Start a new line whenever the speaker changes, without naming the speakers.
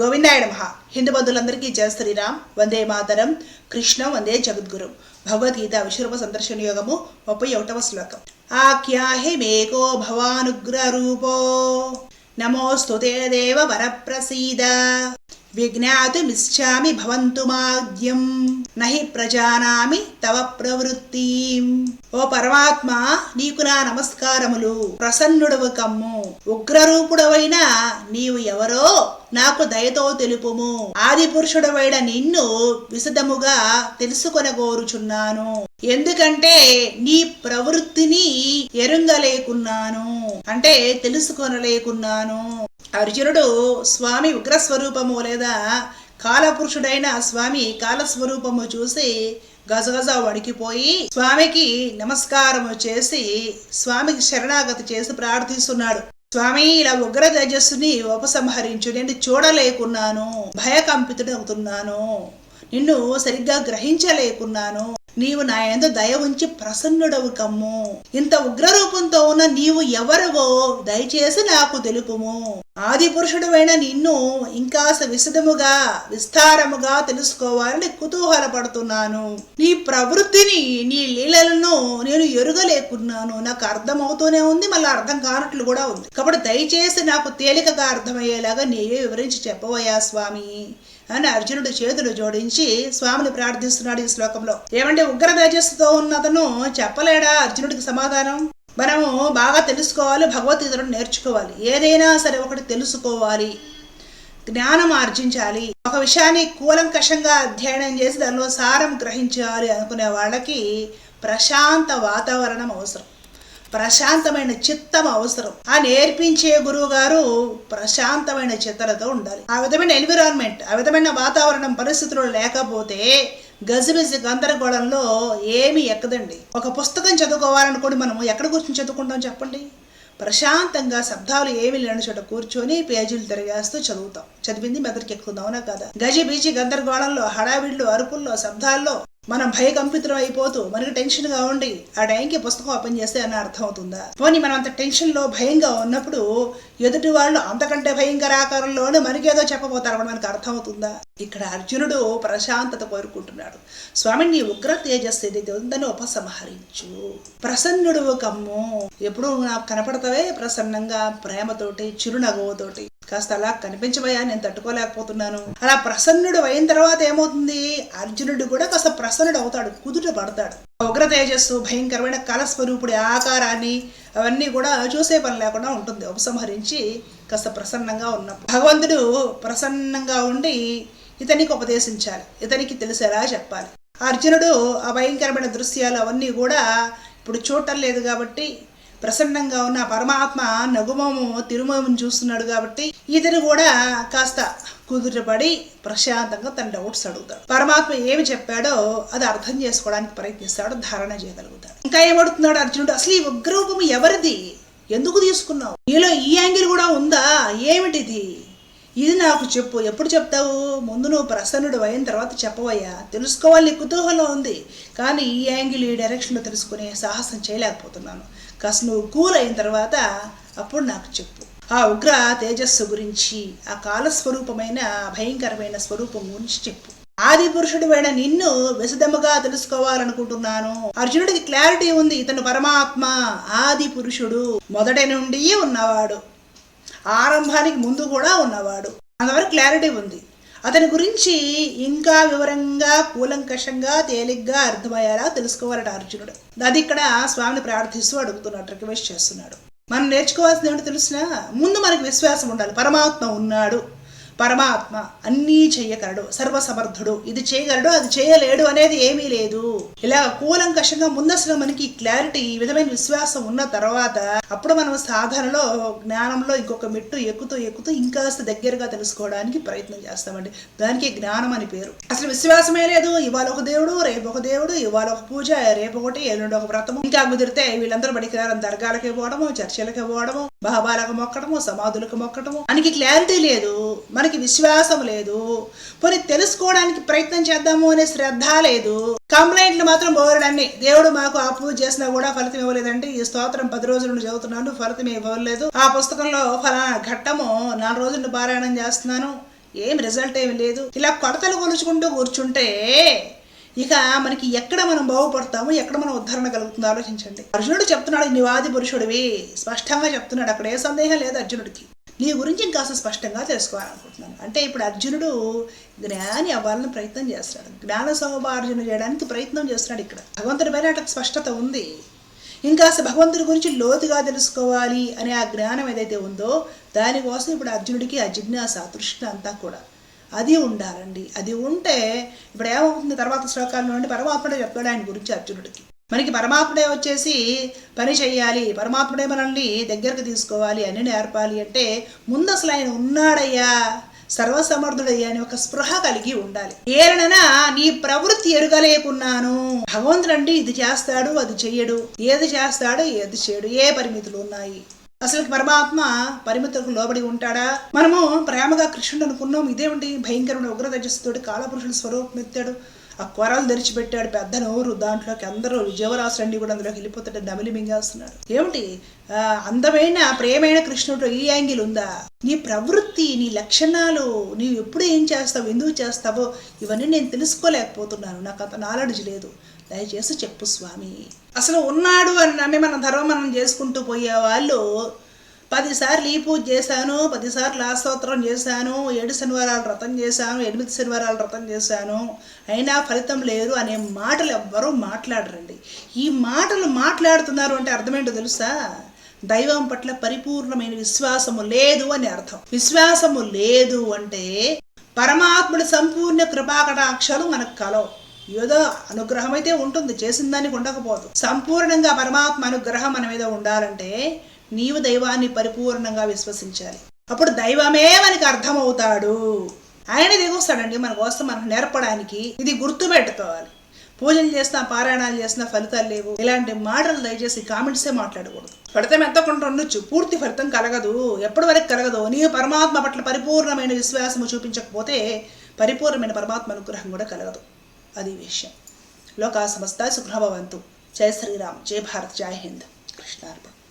గోవిందాయ నమ. హిందూ బంధువులందరికీ జయ శ్రీరామ్. వందే మాతరం. కృష్ణ వందే జగద్గురు. భగవద్గీత విశ్వరూప సందర్శన యోగము ముప్పై ఒకటవ శ్లోకం. ఆఖ్యాహి మేకో భవానుగ్ర రూపో నమోస్తు తే దేవ వరప్రసీద. విజ్ఞాతుమిచ్చామి భవంతు మాద్యం నహి ప్రజానామి తవ ప్రవృత్తి. ఓ పరమాత్మ నీకు నా నమస్కారములు. ప్రసన్నుడవు కమ్ము. ఉగ్రరూపుడవైన నీవు ఎవరో నాకు దయతో తెలుపుము. ఆది పురుషుడవైన నిన్ను విశదముగా తెలుసుకొనగోరుచున్నాను. ఎందుకంటే నీ ప్రవృత్తిని ఎరుంగలేకున్నాను. అంటే తెలుసుకొనలేకున్నాను. అర్జునుడు స్వామి ఉగ్రస్వరూపము లేదా కాలపురుషుడైన స్వామి కాలస్వరూపము చూసి గజగజ వణికిపోయి స్వామికి నమస్కారము చేసి స్వామికి శరణాగతి చేసి ప్రార్థిస్తున్నాడు. స్వామి ఇలా ఉగ్ర తేజస్సుని ఉపసంహరించు నేను చూడలేకున్నాను భయకంపితుడవుతున్నాను నిన్ను సరిగ్గా గ్రహించలేకున్నాను. నీవు నా యందు దయ ఉంచి ప్రసన్నుడవు కమ్ము. ఇంత ఉగ్రరూపంతో ఉన్న నీవు ఎవరవో దయచేసి నాకు తెలుపుము. ఆది పురుషుడువైన నిన్ను ఇంకాస విశదముగా విస్తారముగా తెలుసుకోవాలని కుతూహలపడుతున్నాను. నీ ప్రవృత్తిని నీ లీలలను నేను ఎరుగలేకున్నాను. నాకు అర్థమవుతూనే ఉంది మళ్ళీ అర్థం కానట్లు కూడా ఉంది. కాబట్టి దయచేసి నాకు తేలికగా అర్థమయ్యేలాగా నీవే వివరించి చెప్పవయ్యా స్వామి. అని అర్జునుడు చేతులు జోడించి స్వామిని ప్రార్థిస్తున్నాడు ఈ శ్లోకంలో. ఏమంటే ఉగ్ర తేజస్సుతో ఉన్నతను చెప్పలేడా అర్జునుడికి సమాధానం? మనము బాగా తెలుసుకోవాలి భగవద్గీతను నేర్చుకోవాలి. ఏదైనా సరే ఒకటి తెలుసుకోవాలి. జ్ఞానం ఆర్జించాలి. ఒక విషయాన్ని కూలంకషంగా అధ్యయనం చేసి దానిలో సారం గ్రహించాలి అనుకునే వాళ్ళకి ప్రశాంత వాతావరణం అవసరం. ప్రశాంతమైన చిత్తం అవసరం. ఆ నేర్పించే గురువు గారు ప్రశాంతమైన చిత్తలతో ఉండాలి. ఆ విధమైన ఎన్విరాన్మెంట్ ఆ విధమైన వాతావరణం పరిస్థితులు లేకపోతే గజిబిజి గందరగోళంలో ఏమీ ఎక్కదండి. ఒక పుస్తకం చదువుకోవాలనుకోండి మనం ఎక్కడ కూర్చొని చదువుకుంటాం చెప్పండి? ప్రశాంతంగా శబ్దాలు ఏమి లేని చోట కూర్చొని పేజీలు తిరిగేస్తూ చదువుతాం. చదివింది మెదడుకి ఎక్కుదాం అవునా కదా? గజిబిజి గందరగోళంలో హడావిడిలో అరుపుల్లో శబ్దాల్లో మనం భయకంపితం అయిపోతూ మనకి టెన్షన్గా ఉండి ఆ టైంకి పుస్తకం ఓపెన్ చేస్తే అని అర్థం అవుతుందా పోనీ మనం అంత టెన్షన్లో భయంగా ఉన్నప్పుడు ఎదుటి వాళ్ళు అంతకంటే భయంకర ఆకారంలోనే మనకేదో చెప్పబోతారు అప్పుడు మనకు అర్థం అవుతుందా ఇక్కడ అర్జునుడు ప్రశాంతత కోరుకుంటున్నాడు. స్వామి నీ ఉగ్ర తేజస్సు ఏదైతే ఉందని ఉపసంహరించు. ప్రసన్నుడు కమ్ము ఎప్పుడు నాకు కనపడతావే ప్రసన్నంగా ప్రేమతోటి చిరునవ్వుతోటి. కాస్త అలా కనిపించబోయా నేను తట్టుకోలేకపోతున్నాను. అలా ప్రసన్నుడు అయిన తర్వాత ఏమవుతుంది? అర్జునుడు కూడా కాస్త ప్రసన్నుడు అవుతాడు కుదుట పడతాడు. ఉగ్ర తేజస్సు భయంకరమైన కలస్వరూపుడి ఆకారాన్ని అవన్నీ కూడా చూసే పని లేకుండా ఉంటుంది. ఉపసంహరించి కాస్త ప్రసన్నంగా ఉన్నాం భగవంతుడు ప్రసన్నంగా ఉండి ఇతనికి ఉపదేశించాలి. ఇతనికి తెలిసేలా చెప్పాలి. అర్జునుడు ఆ భయంకరమైన దృశ్యాలు అవన్నీ కూడా ఇప్పుడు చూడటం లేదు కాబట్టి ప్రసన్నంగా ఉన్న పరమాత్మ నగుమము తిరుమము చూస్తున్నాడు కాబట్టి ఇతను కూడా కాస్త కుదుటపడి ప్రశాంతంగా తన డౌట్స్ అడుగుతాడు. పరమాత్మ ఏమి చెప్పాడో అది అర్థం చేసుకోవడానికి ప్రయత్నిస్తాడు ధారణ చేయగలుగుతాడు. ఇంకా ఏమడుతున్నాడు అర్జునుడు? అసలు ఈ ఉగ్రరూపం ఎవరిది? ఎందుకు తీసుకున్నావు? నీలో ఈ యాంగిల్ కూడా ఉందా? ఏమిటిది? ఇది నాకు చెప్పు. ఎప్పుడు చెప్తావు? ముందు నువ్వు ప్రసన్నుడు అయిన తర్వాత చెప్పవయ్యా. తెలుసుకోవాలి కుతూహలం ఉంది. కానీ ఈ యాంగిల్ ఈ డైరెక్షన్లో తెలుసుకునే సాహసం చేయలేకపోతున్నాను. కాస్త నువ్వు కూల్ అయిన తర్వాత అప్పుడు నాకు చెప్పు. ఆ ఉగ్ర తేజస్సు గురించి ఆ కాలస్వరూపమైన భయంకరమైన స్వరూపం గురించి చెప్పు. ఆది పురుషుడువైన నిన్ను విశదముగా తెలుసుకోవాలనుకుంటున్నాను. అర్జునుడికి క్లారిటీ ఉంది ఇతను పరమాత్మ ఆది పురుషుడు మొదటి నుండి ఉన్నవాడు. ఆరంభానికి ముందు కూడా ఉన్నవాడు. అంతవరకు క్లారిటీ ఉంది. అతని గురించి ఇంకా వివరంగా కూలంకషంగా తేలిగ్గా అర్థమయ్యేలా తెలుసుకోవాలట అర్జునుడు. అది ఇక్కడ స్వామిని ప్రార్థిస్తూ అడుగుతున్నాడు రిక్వెస్ట్ చేస్తున్నాడు. మనం నేర్చుకోవాల్సింది ఏమిటో తెలిసిన ముందు మనకు విశ్వాసం ఉండాలి. పరమాత్మ ఉన్నాడు. పరమాత్మ అన్నీ చేయగలడు సర్వసమర్థుడు. ఇది చేయగలడు అది చేయలేడు అనేది ఏమీ లేదు. ఇలా కూలంకషంగా ముందసలు మనకి క్లారిటీ ఈ విధమైన విశ్వాసం ఉన్న తర్వాత అప్పుడు మనం సాధనలో జ్ఞానంలో ఇంకొక మెట్టు ఎక్కుతూ ఎక్కుతూ ఇంకాస్త దగ్గరగా తెలుసుకోవడానికి ప్రయత్నం చేస్తామండి. దానికి జ్ఞానం అని పేరు. అసలు విశ్వాసమే లేదు. ఇవాళ ఒక దేవుడు రేపు ఒక దేవుడు ఇవాళ ఒక పూజ రేపు ఒకటి ఎల్లుండి ఒక వ్రతము. ఇంకా కుదిరితే వీళ్ళందరూ బడికి దర్గాలకి పోవడము చర్చలకి పోవడము బాబాలకు మొక్కడము సమాధులకు మొక్కడము. మనకి క్లారిటీ లేదు. మనకి విశ్వాసం లేదు. పోనీ తెలుసుకోవడానికి ప్రయత్నం చేద్దాము అనే శ్రద్ధ లేదు. కంప్లైంట్లు మాత్రం బోరడన్ని దేవుడు మాకు ఆ పూజ చేసినా కూడా ఫలితం ఇవ్వలేదండి. ఈ స్తోత్రం పది రోజుల నుండి చదువుతున్నాను ఫలితం ఇవ్వలేదు. ఆ పుస్తకంలో ఫలానా ఘట్టము నాలుగు రోజులు పారాయణం చేస్తున్నాను. ఏం రిజల్ట్ ఏమి లేదు. ఇలా కొడతలు కొలుచుకుంటూ కూర్చుంటే ఇక మనకి ఎక్కడ మనం బాగుపడతాము ఎక్కడ మనం ఉద్ధరణ కలుగుతుందో ఆలోచించండి. అర్జునుడు చెప్తున్నాడు నివాది పురుషుడివి. స్పష్టంగా చెప్తున్నాడు అక్కడ ఏ సందేహం లేదు అర్జునుడికి. నీ గురించి కాస్త స్పష్టంగా తెలుసుకోవాలనుకుంటున్నాను. అంటే ఇప్పుడు అర్జునుడు జ్ఞాని అవ్వాలని ప్రయత్నం చేస్తున్నాడు. జ్ఞాన సౌభార్జన చేయడానికి ప్రయత్నం చేస్తున్నాడు ఇక్కడ. భగవంతుడి పైన అటు స్పష్టత ఉంది. ఇంకా భగవంతుడి గురించి లోతుగా తెలుసుకోవాలి అనే ఆ జ్ఞానం ఏదైతే ఉందో దానికోసం ఇప్పుడు అర్జునుడికి ఆ జిజ్ఞాస తృష్ణ అంతా కూడా. అది ఉండాలండి. అది ఉంటే ఇప్పుడు ఏమవుతుంది? తర్వాత శ్లోకాల్లో నుండి పరమాత్ముడే చెప్తాడు ఆయన గురించి అర్జునుడికి. మనకి పరమాత్ముడే వచ్చేసి పని చేయాలి పరమాత్ముడే మనల్ని దగ్గరకు తీసుకోవాలి అని నేర్పాలి అంటే ముందు అసలు ఆయన ఉన్నాడయ్యా సర్వసమర్థుడయ్యా అని ఒక స్పృహ కలిగి ఉండాలి. ఏలననా నీ ప్రవృత్తి ఎరుగలేకున్నాను. భగవంతుడండి ఇది చేస్తాడు అది చెయ్యడు. ఏది చేస్తాడు ఏది చేయడు ఏ పరిమితులు ఉన్నాయి? అసలు పరమాత్మ పరిమితులకు లోబడి ఉంటాడా? మనము ప్రేమగా కృష్ణుడు అనుకున్నాం ఇదేమిటి భయంకరమైన ఉగ్ర తేజస్సుతోటి కాలపురుషుడు స్వరూపం ఎత్తాడు. ఆ కొరలు తెరిచిపెట్టాడు పెద్ద నోరు దాంట్లోకి. అందరూ జీవరాశులన్నీ కూడా అందులోకి వెళ్ళిపోతాడు నమిలి మింగేస్తున్నాడు ఏమిటి? అందమైన ప్రేమైన కృష్ణుడు ఈ యాంగిల్ ఉందా? నీ ప్రవృత్తి నీ లక్షణాలు నీవు ఎప్పుడు ఏం చేస్తావు ఎందుకు చేస్తావో ఇవన్నీ నేను తెలుసుకోలేకపోతున్నాను. నాకు అంత నాలెడ్జ్ లేదు. దయచేసి చెప్పు స్వామి. అసలు ఉన్నాడు అని నమ్మి మనం ధర్మం మనం చేసుకుంటూ పోయే వాళ్ళు పదిసార్లు ఈ పూజ చేశాను పదిసార్లు ఆ స్తోత్రం చేశాను ఏడు శనివారాలు వ్రతం చేశాను ఎనిమిది శనివారాలు వ్రతం చేశాను. అయినా ఫలితం లేదు అనే మాటలు ఎవ్వరూ మాట్లాడరండి. ఈ మాటలు మాట్లాడుతున్నారు అంటే అర్థమేంటో తెలుసా? దైవం పట్ల పరిపూర్ణమైన విశ్వాసము లేదు అని అర్థం. విశ్వాసము లేదు అంటే పరమాత్ముడి సంపూర్ణ కృపాకటాక్షలు మనకు కలవు. ఏదో అనుగ్రహం అయితే ఉంటుంది చేసిన దానికి ఉండకపోదు సంపూర్ణంగా పరమాత్మ అనుగ్రహం మన మీద ఉండాలంటే నీవు దైవాన్ని పరిపూర్ణంగా విశ్వసించాలి. అప్పుడు దైవమే మనకి అర్థమవుతాడు. ఆయన దిగొస్తాడండి మన కోసం మనకు నేర్పడానికి. ఇది గుర్తు పెట్టుకోవాలి. పూజలు చేసినా పారాయణాలు చేసినా ఫలితాలు లేవు. ఇలాంటి మాటలు దయచేసి కామెంట్సే మాట్లాడకూడదు. ఫలితం ఎంత కొంత ఉండొచ్చు పూర్తి ఫలితం కలగదు. ఎప్పటి వరకు కలగదు? నీవు పరమాత్మ పట్ల పరిపూర్ణమైన విశ్వాసము చూపించకపోతే పరిపూర్ణమైన పరమాత్మ అనుగ్రహం కూడా కలగదు. अधिवेश लोका समस्ता सुखिनो जय श्री राम जय भारत। जय हिंद। कृष्णार्पण।